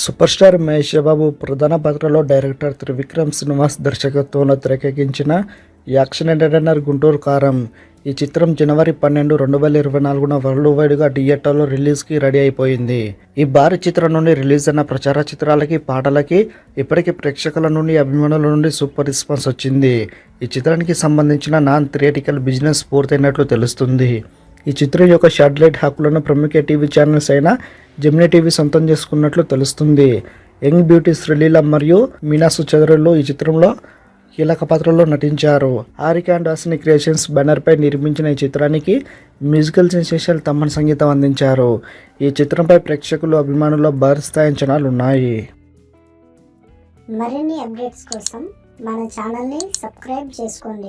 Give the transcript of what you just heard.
Super star Mahesh Babu ప్రధాన పాత్రలో director Trivikram Srinivas దర్శకత్వంలో తెరకెక్కించిన యాక్షన్ ఎంటర్టైనర్ గుంటూరు కారం. ఈ చిత్రం జనవరి పన్నెండు రెండు వేల ఇరవై నాలుగున వరల్డ్ వైడ్గా థియేటర్లో రిలీజ్కి రెడీ అయిపోయింది. ఈ భారీ చిత్రం నుండి రిలీజ్ అయిన ప్రచార చిత్రాలకి పాటలకి ఇప్పటికీ ప్రేక్షకుల నుండి అభిమానుల నుండి సూపర్ రెస్పాన్స్ వచ్చింది. ఈ చిత్రానికి సంబంధించిన నాన్ థియేటికల్ బిజినెస్ పూర్తయినట్లు తెలుస్తుంది. ఈ చిత్రం యొక్క శాటిలైట్ హక్కులను ప్రముఖ టీవీ ఛానల్స్ అయిన జెమినీ టీవీ సొంతం చేసుకున్నట్లు తెలుస్తుంది. యంగ్ బ్యూటీ శ్రీలీల మరియు మీనాసు చౌదరులు ఈ చిత్రంలో కీలక పాత్రలో నటించారు. Haarika and Hassine creations banner పై నిర్మించిన ఈ చిత్రానికి మ్యూజికల్ సెన్సేషన్ తమ్మన్ సంగీతం అందించారు. ఈ చిత్రంపై ప్రేక్షకులు అభిమానుల భారీ స్థాయి అంచనాలు ఉన్నాయి మరిన్ని అప్డేట్స్ కోసం మన ఛానల్ని సబ్స్క్రైబ్ చేసుకోండి.